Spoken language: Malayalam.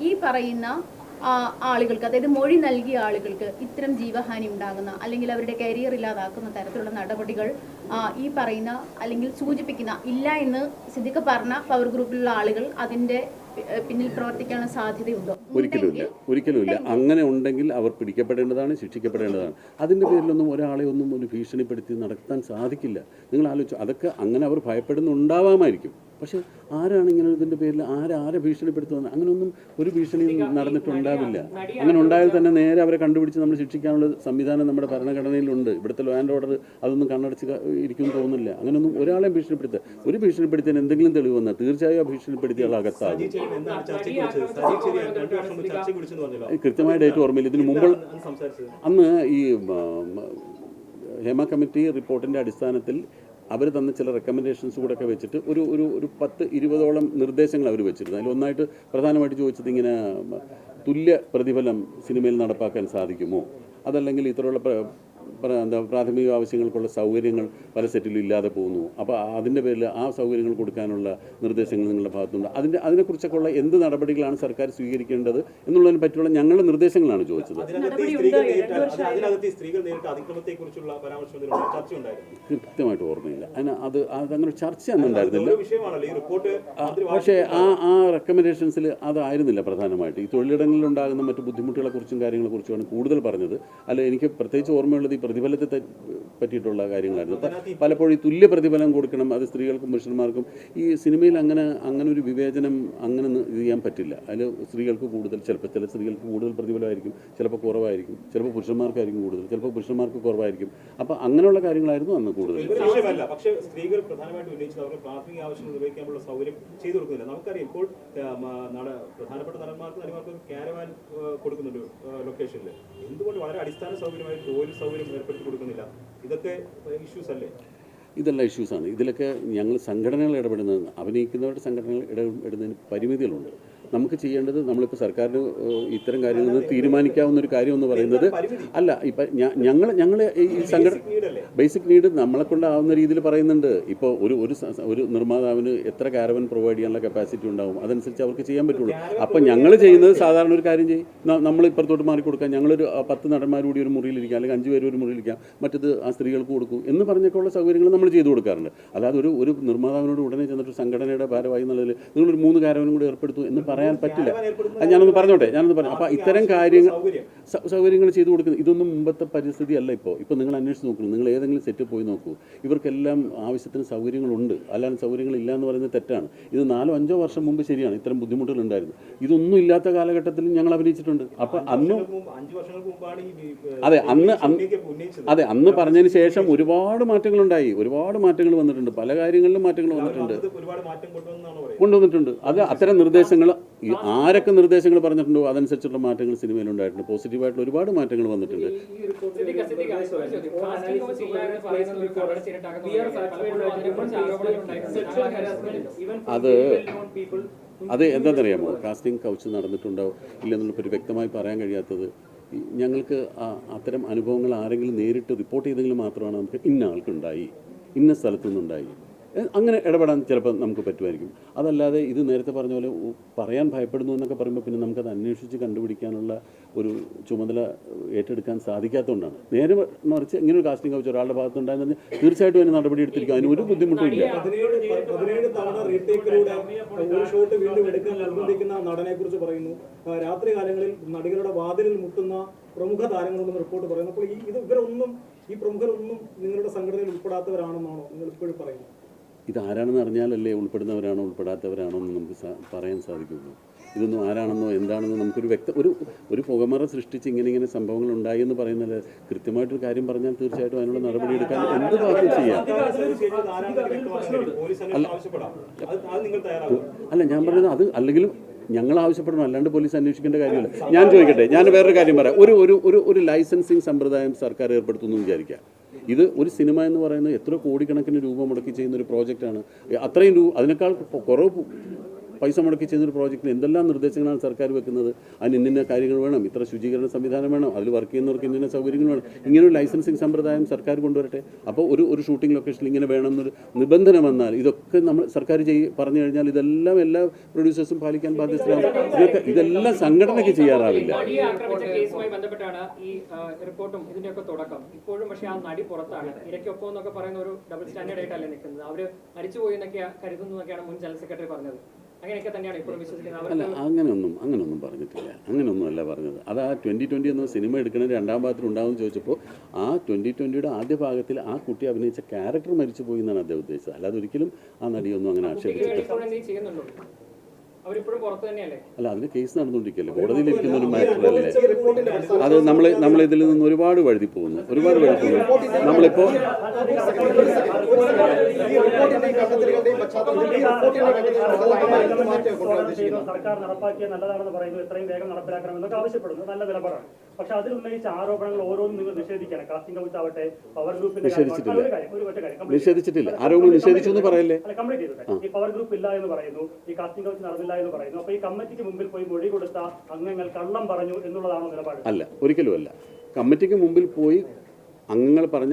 ഈ പറയുന്ന ആളുകൾക്ക് അതായത് മൊഴി നൽകിയ ആളുകൾക്ക് ഇത്തരം ജീവഹാനി ഉണ്ടാകുന്ന അല്ലെങ്കിൽ അവരുടെ കരിയർ ഇല്ലാതാക്കുന്ന തരത്തിലുള്ള നടപടികൾ ഈ പറയുന്ന അല്ലെങ്കിൽ സൂചിപ്പിക്കുന്ന ഇല്ല എന്ന് സിദ്ദിഖ് പറഞ്ഞ പവർ ഗ്രൂപ്പിലുള്ള ആളുകൾ അതിന്റെ പി- പിന്നിൽ പ്രവർത്തിക്കാനുള്ള സാധ്യതയുണ്ടോ? ഒരിക്കലുമില്ല ഒരിക്കലുമില്ല അങ്ങനെ ഉണ്ടെങ്കിൽ അവർ പിടിക്കപ്പെടേണ്ടതാണ് ശിക്ഷിക്കപ്പെടേണ്ടതാണ്. അതിന്റെ പേരിലൊന്നും ഒരാളെ ഒന്നും ഒരു ഭീഷണിപ്പെടുത്തി നടത്താൻ സാധിക്കില്ല. നിങ്ങൾ ആലോചിച്ചു അതൊക്കെ അങ്ങനെ അവർ ഭയപ്പെടുന്നുണ്ടാവാമായിരിക്കും. പക്ഷേ ആരാണ് ഇങ്ങനെ ഇതിന്റെ പേരിൽ ആരാരെ ആരെ ഭീഷണിപ്പെടുത്തുന്നത്? അങ്ങനെയൊന്നും ഒരു ഭീഷണി നടന്നിട്ടുണ്ടാവില്ല. അങ്ങനെ ഉണ്ടായാൽ തന്നെ നേരെ അവരെ കണ്ടുപിടിച്ച് നമ്മൾ ശിക്ഷിക്കാനുള്ള സംവിധാനം നമ്മുടെ ഭരണഘടനയിലുണ്ട്. ഇവിടുത്തെ ലോ ആൻഡ് ഓർഡർ അതൊന്നും കണ്ണടച്ച് ഇരിക്കും തോന്നുന്നില്ല. അങ്ങനെയൊന്നും ഒരാളെയും ഭീഷണിപ്പെടുത്തുക ഒരു ഭീഷണിപ്പെടുത്തിന് എന്തെങ്കിലും തെളിവ് വന്നാൽ തീർച്ചയായും ആ ഭീഷണിപ്പെടുത്തിയ ആൾ അകത്താകും. കൃത്യമായ ഡേറ്റ് ഓർമ്മയില്ല. ഇതിനു മുമ്പ് അന്ന് ഈ ഹേമ കമ്മിറ്റി റിപ്പോർട്ടിന്റെ അടിസ്ഥാനത്തിൽ അവർ തന്ന ചില റെക്കമെൻഡേഷൻസ് കൂടെ ഒക്കെ വെച്ചിട്ട് ഒരു ഒരു ഒരു പത്ത് ഇരുപതോളം നിർദ്ദേശങ്ങൾ അവർ വെച്ചിരുന്നു. അതിൽ ഒന്നായിട്ട് പ്രധാനമായിട്ട് ചോദിച്ചത് ഇങ്ങനെ തുല്യ പ്രതിഫലം സിനിമയിൽ നടപ്പാക്കാൻ സാധിക്കുമോ? അതല്ലെങ്കിൽ ഇത്തരമുള്ള എന്താ പ്രാഥമിക ആവശ്യങ്ങൾക്കുള്ള സൗകര്യങ്ങൾ പല സെറ്റിലും ഇല്ലാതെ പോകുന്നു. അപ്പോൾ അതിന്റെ പേരിൽ ആ സൗകര്യങ്ങൾ കൊടുക്കാനുള്ള നിർദ്ദേശങ്ങൾ നിങ്ങളുടെ ഭാഗത്തുണ്ട്. അതിന്റെ അതിനെക്കുറിച്ചൊക്കെ ഉള്ള എന്ത് നടപടികളാണ് സർക്കാർ സ്വീകരിക്കേണ്ടത് എന്നുള്ളതിനെ പറ്റിയുള്ള ഞങ്ങളുടെ നിർദ്ദേശങ്ങളാണ് ചോദിച്ചത്. കൃത്യമായിട്ട് ഓർമ്മയില്ല. അതിന് അത് അതങ്ങനെ ചർച്ച ഒന്നും ഉണ്ടായിരുന്നില്ല. ഒരു വിഷയമാണല്ലോ. ഈ റിപ്പോർട്ട് പക്ഷേ ആ ആ റെക്കമെൻഡേഷൻസിൽ അതായിരുന്നില്ല പ്രധാനമായിട്ട്. ഈ തൊഴിലിടങ്ങളിൽ ഉണ്ടാകുന്ന മറ്റു ബുദ്ധിമുട്ടുകളെ കുറിച്ചും കാര്യങ്ങളെ കുറിച്ചുമാണ് കൂടുതൽ പറഞ്ഞത്. അല്ല എനിക്ക് പ്രത്യേകിച്ച് ഓർമ്മയുള്ളത് ഈ പ്രതിഫലത്തെ പറ്റിയിട്ടുള്ള കാര്യങ്ങളായിരുന്നു. പലപ്പോഴും തുല്യ പ്രതിഫലം കൊടുക്കണം അത് സ്ത്രീകൾക്കും പുരുഷന്മാർക്കും ഈ സിനിമയിൽ അങ്ങനെ അങ്ങനെ ഒരു വിവേചനം അങ്ങനെ ഇത് ചെയ്യാൻ പറ്റില്ല. അതിൽ സ്ത്രീകൾക്ക് കൂടുതൽ ചിലപ്പോൾ ചില സ്ത്രീകൾക്ക് കൂടുതൽ പ്രതിഫലമായിരിക്കും ചിലപ്പോൾ കുറവായിരിക്കും ചിലപ്പോൾ പുരുഷന്മാർക്കായിരിക്കും കൂടുതൽ ചിലപ്പോൾ പുരുഷന്മാർക്ക് കുറവായിരിക്കും. അപ്പോൾ അങ്ങനെയുള്ള കാര്യങ്ങളായിരുന്നു അന്ന് കൂടുതൽ. പക്ഷേ സ്ത്രീകൾ പ്രധാനമായിട്ട് ഉന്നയിച്ചത് അവർക്ക് പ്രാഥമിക ആവശ്യങ്ങൾ നിർവഹിക്കാനുള്ള സൗകര്യം ചെയ്തു കൊടുക്കുന്നില്ല. നമുക്കറിയാം ഇപ്പോൾ പ്രധാനപ്പെട്ട നടന്മാർക്ക് നടിമാർക്ക് ക്യാരവാൻ കൊടുക്കുന്നുണ്ട് ലൊക്കേഷനിൽ എന്തുകൊണ്ട് വളരെ അടിസ്ഥാന സൗകര്യമായി ഒരു സൗകര്യം ഏർപ്പെടുത്തി കൊടുക്കുന്നില്ല ഇതൊക്കെ ഇഷ്യൂസ് അല്ലേ? ഇതെല്ലാം ഇഷ്യൂസാണ് ഇതിലൊക്കെ ഞങ്ങൾ സംഘടനകൾ ഇടപെടുന്നത് അഭിനയിക്കുന്നവരുടെ സംഘടനകൾ ഇടപെടുന്നതിന് പരിമിതികളുണ്ട്. നമുക്ക് ചെയ്യേണ്ടത് നമ്മളിപ്പോൾ സർക്കാരിന് ഇത്തരം കാര്യങ്ങൾ തീരുമാനിക്കാവുന്ന ഒരു കാര്യം എന്ന് പറയുന്നത് അല്ല ഇപ്പം ഞങ്ങൾ ഞങ്ങൾ ഈ സംഘടന ബേസിക് നീഡ് നമ്മളെ കൊണ്ടാവുന്ന രീതിയിൽ പറയുന്നുണ്ട്. ഇപ്പോൾ ഒരു ഒരു ഒരു നിർമ്മാതാവിന് എത്ര കാരവൻ പ്രൊവൈഡ് ചെയ്യാനുള്ള കപ്പാസിറ്റി ഉണ്ടാവും? അതനുസരിച്ച് അവർക്ക് ചെയ്യാൻ പറ്റുള്ളൂ. അപ്പം ഞങ്ങൾ ചെയ്യുന്നത് സാധാരണ ഒരു കാര്യം ചെയ്യും. നമ്മൾ ഇപ്പുറത്തോട്ട് മാറി കൊടുക്കാം ഞങ്ങളൊരു പത്ത് നടന്മാരുകൂടി ഒരു മുറിയിലിരിക്കാം അല്ലെങ്കിൽ അഞ്ച് പേര് ഒരു മുറിയിലിരിക്കാം മറ്റത് ആ സ്ത്രീകൾക്ക് കൊടുക്കും എന്ന് പറഞ്ഞൊക്കെയുള്ള സൗകര്യങ്ങൾ നമ്മൾ ചെയ്തു കൊടുക്കാറുണ്ട്. അതായത് ഒരു ഒരു നിർമ്മാതാവിനോട് ഉടനെ ചെന്നിട്ട് സംഘടനയുടെ ഭാരമായി എന്നുള്ളതിൽ നിങ്ങളൊരു മൂന്ന് കാരവനും കൂടി ഏർപ്പെടുത്തു എന്ന് പറയാൻ പറ്റില്ല. അത് ഞാനൊന്ന് പറഞ്ഞോട്ടെ ഞാനൊന്ന് പറഞ്ഞു അപ്പോൾ ഇത്തരം കാര്യങ്ങൾ സൗകര്യങ്ങൾ ചെയ്തു കൊടുക്കുന്നത് ഇതൊന്നും മുമ്പത്തെ പരിസ്ഥിതി അല്ല ഇപ്പോൾ ഇപ്പോൾ നിങ്ങൾ അന്വേഷിച്ച് നോക്കൂ. നിങ്ങൾ ഏതെങ്കിലും സെറ്റ് പോയി നോക്കൂ. ഇവർക്കെല്ലാം ആവശ്യത്തിന് സൗകര്യങ്ങളുണ്ട്. അല്ലാതെ സൗകര്യങ്ങൾ ഇല്ല എന്ന് പറയുന്നത് തെറ്റാണ്. ഇത് നാലോ അഞ്ചോ വർഷം മുമ്പ് ശരിയാണ്. ഇത്തരം ബുദ്ധിമുട്ടുകൾ ഉണ്ടായിരുന്നു. ഇതൊന്നും ഇല്ലാത്ത കാലഘട്ടത്തിൽ ഞങ്ങൾ അഭിനയിച്ചിട്ടുണ്ട്. അപ്പോൾ അന്ന് അതെ, അന്ന്- അതെ അന്ന് പറഞ്ഞതിന് ശേഷം ഒരുപാട് മാറ്റങ്ങളുണ്ടായി. ഒരുപാട് മാറ്റങ്ങൾ വന്നിട്ടുണ്ട്. പല കാര്യങ്ങളിലും മാറ്റങ്ങൾ വന്നിട്ടുണ്ട്. കൊണ്ടുവന്നിട്ടുണ്ട്. അത് അത്തരം നിർദ്ദേശങ്ങൾ ആരൊക്കെ നിർദ്ദേശങ്ങൾ പറഞ്ഞിട്ടുണ്ടോ അതനുസരിച്ചുള്ള മാറ്റങ്ങൾ സിനിമയിൽ ഉണ്ടായിട്ടുണ്ട്. പോസിറ്റീവായിട്ടുള്ള ഒരുപാട് മാറ്റങ്ങൾ വന്നിട്ടുണ്ട്. അത് അത് എന്താണെന്നറിയാമോ? കാസ്റ്റിംഗ് കൗച്ച് നടന്നിട്ടുണ്ടോ ഇല്ലെന്നുള്ള ഒരു വ്യക്തമായി പറയാൻ കഴിയാത്തത് ഞങ്ങൾക്ക് അത്തരം അനുഭവങ്ങൾ ആരെങ്കിലും നേരിട്ട് റിപ്പോർട്ട് ചെയ്തെങ്കിൽ മാത്രമാണ് നമുക്ക് ഇന്ന ആൾക്കുണ്ടായി ഇന്ന സ്ഥലത്തു നിന്നുണ്ടായി ഏ, അങ്ങനെ ഇടപെടാൻ ചിലപ്പോൾ നമുക്ക് പറ്റുമായിരിക്കും. അതല്ലാതെ ഇത് നേരത്തെ പറഞ്ഞ പോലെ പറയാൻ ഭയപ്പെടുന്നു എന്നൊക്കെ പറയുമ്പോൾ പിന്നെ നമുക്കത് അന്വേഷിച്ച് കണ്ടുപിടിക്കാനുള്ള ഒരു ചുമതല ഏറ്റെടുക്കാൻ സാധിക്കാത്തതുകൊണ്ടാണ്. നേരെ മറിച്ച് ഇങ്ങനെ ഒരു കാസ്റ്റിംഗ് കൗച്ച് ഒരാളുടെ ഭാഗത്തുണ്ടായിരുന്നെങ്കിൽ തീർച്ചയായിട്ടും അതിന് നടപടി എടുത്തിരിക്കും. അതിന് ഒരു ബുദ്ധിമുട്ടും ഇല്ല പതിനേഴ് പതിനേഴ് തവണ റീടേക്കിലൂടെ ഒരു ഷോട്ട് വീണ്ടും എടുക്കാൻ നിർബന്ധിക്കുന്ന നടനെ പറയുന്നു. രാത്രി കാലങ്ങളിൽ നടികളുടെ വാതിലിൽ മുട്ടുന്ന പ്രമുഖ താരങ്ങളുണ്ടെന്ന് റിപ്പോർട്ട് പറയുന്നു. അപ്പോൾ ഈ ഇത് ഇവരൊന്നും ഈ പ്രമുഖരൊന്നും നിങ്ങളുടെ സംഘടനയിൽ ഉൾപ്പെടാത്തവരാണെന്നാണോ നിങ്ങൾ ഇപ്പോഴും പറയുന്നത്? ഇത് ആരാണെന്ന് അറിഞ്ഞാലല്ലേ ഉൾപ്പെടുന്നവരാണോ ഉൾപ്പെടാത്തവരാണോ എന്ന് നമുക്ക് പറയാൻ സാധിക്കുള്ളൂ. ഇതൊന്നും ആരാണെന്നോ എന്താണെന്നോ നമുക്കൊരു വ്യക്ത ഒരു ഒരു പുകമറ സൃഷ്ടിച്ച് ഇങ്ങനെ ഇങ്ങനെ സംഭവങ്ങൾ ഉണ്ടായി എന്ന് പറയുന്നത് കൃത്യമായിട്ടൊരു കാര്യം പറഞ്ഞാൽ തീർച്ചയായിട്ടും അതിനുള്ള നടപടി എടുക്കാൻ എന്ത് വാക്കും ചെയ്യാം? അല്ല അല്ല ഞാൻ പറഞ്ഞത് അത് അല്ലെങ്കിലും ഞങ്ങൾ ആവശ്യപ്പെടണം അല്ലാണ്ട് പോലീസ് അന്വേഷിക്കേണ്ട കാര്യമില്ല. ഞാൻ ചോദിക്കട്ടെ ഞാൻ വേറൊരു കാര്യം പറയാം. ഒരു ഒരു ഒരു ലൈസൻസിങ് സമ്പ്രദായം സർക്കാർ ഏർപ്പെടുത്തുന്നു എന്ന് വിചാരിക്കുക ഇത് ഒരു സിനിമ എന്ന് പറയുന്നത് എത്ര കോടിക്കണക്കിന് രൂപ മുടക്കി ചെയ്യുന്ന ഒരു പ്രോജക്റ്റാണ്. അത്രയും രൂപ അതിനേക്കാൾ കുറവ് പൈസ മുടക്കി ചെയ്യുന്നൊരു പ്രോജക്റ്റിന് എന്തെല്ലാം നിർദ്ദേശങ്ങളാണ് സർക്കാർ വെക്കുന്നത്? അതിന് ഇന്ന കാര്യങ്ങൾ വേണം. ഇത്ര ശുചീകരണ സംവിധാനം വേണം. അതിൽ വർക്ക് ചെയ്യുന്നവർക്ക് ഇന്ന സൗകര്യങ്ങൾ വേണം. ഇങ്ങനെ ഒരു ലൈസൻസിങ് സമ്പ്രദായം സർക്കാർ കൊണ്ടുവരട്ടെ. അപ്പോൾ ഒരു ഒരു ഷൂട്ടിംഗ് ലൊക്കേഷനിൽ ഇങ്ങനെ വേണമെന്നൊരു നിബന്ധന വന്നാൽ ഇതൊക്കെ നമ്മൾ സർക്കാർ ചെയ്യ പറഞ്ഞു കഴിഞ്ഞാൽ ഇതെല്ലാം എല്ലാ പ്രൊഡ്യൂസേഴ്സും പാലിക്കാൻ ബാധ്യസ്ഥരാണ് ഇതൊക്കെ ഇതെല്ലാം സംഘടനയ്ക്ക് ചെയ്യാറാവില്ല. കേസുമായി ബന്ധപ്പെട്ടാണ് ഈ റിപ്പോർട്ടും തുടക്കം. ഇപ്പോഴും പക്ഷേ ആ നടി പുറത്താണ്. ഇരയ്ക്കൊപ്പം എന്നൊക്കെ പറയുന്ന ഒരു ഡബിൾ സ്റ്റാൻഡേർഡ് ആയിട്ടല്ലേ നിൽക്കുന്നത്. അവർ മരിച്ചുപോയി എന്നൊക്കെയാണ് കരുതുന്നു എന്നൊക്കെയാണ് മുൻ ജനറൽ സെക്രട്ടറി പറഞ്ഞത്. അല്ല അങ്ങനെയൊന്നും അങ്ങനെയൊന്നും പറഞ്ഞിട്ടില്ല. അങ്ങനെയൊന്നും അല്ല പറഞ്ഞത്. അത് ആ ട്വന്റി ട്വന്റി എന്ന സിനിമ എടുക്കുന്ന രണ്ടാം ഭാഗത്തിൽ ഉണ്ടാകുമെന്ന് ചോദിച്ചപ്പോൾ ആ ട്വന്റി ട്വന്റിയുടെ ആദ്യ ഭാഗത്തിൽ ആ കുട്ടി അഭിനയിച്ച ക്യാരക്ടർ മരിച്ചു പോയി എന്നാണ് അദ്ദേഹം ഉദ്ദേശിച്ചത്. അല്ലാതെ ഒരിക്കലും ആ നടിയൊന്നും അങ്ങനെ ആക്ഷേപിച്ചിട്ടില്ല. അല്ല അതിന് കേസ് നടന്നുകൊണ്ടിരിക്കുകയല്ലേ? കോടതിയിലിരിക്കുന്ന ഒരു മാറ്ററല്ലേ അത് നമ്മൾ നമ്മൾ ഇതിൽ നിന്ന് ഒരുപാട് വഴുതി പോകുന്നു. ഒരുപാട് വഴുതി പോകുന്നു. നമ്മളിപ്പോൾ സർക്കാർ നടപ്പാക്കിയ നല്ലതാണെന്ന് പറയുന്നു. എത്രയും വേഗം ആവശ്യപ്പെടുന്നു. നല്ല നിലപാടാണ്. പക്ഷെ അതിൽ ഉന്നയിച്ച ആരോപണങ്ങൾ ഓരോന്നും നിങ്ങൾ നിഷേധിക്കണം കാസ്റ്റിംഗ് ഹൗസ് ആവട്ടെ പവർ ഗ്രൂപ്പിന്റെ നിഷേധിച്ചിട്ടില്ല. ഒരു കാര്യം ഒരു ഒറ്റ കാര്യം. നിഷേധിച്ചിട്ടില്ല ചെയ്തു. ആരോപണം നിഷേധിച്ചു എന്ന് പറയല്ലേ? അല്ല കംപ്ലീറ്റ് ചെയ്തോട്ടെ ഈ പവർ ഗ്രൂപ്പ് ഇല്ല എന്ന് പറയുന്നു. ഈ കാസ്റ്റിംഗ് കൗൺസിൽ നടന്നില്ല എന്ന് പറയുന്നു അപ്പൊ ഈ കമ്മിറ്റിക്ക് മുമ്പിൽ പോയി മൊഴി കൊടുത്ത അംഗങ്ങൾ കള്ളം പറഞ്ഞു എന്നുള്ളതാണോ നിലപാട്? അല്ല ഒരിക്കലും അല്ല. കമ്മിറ്റിക്ക് മുമ്പിൽ പോയി അംഗങ്ങൾ പറഞ്ഞ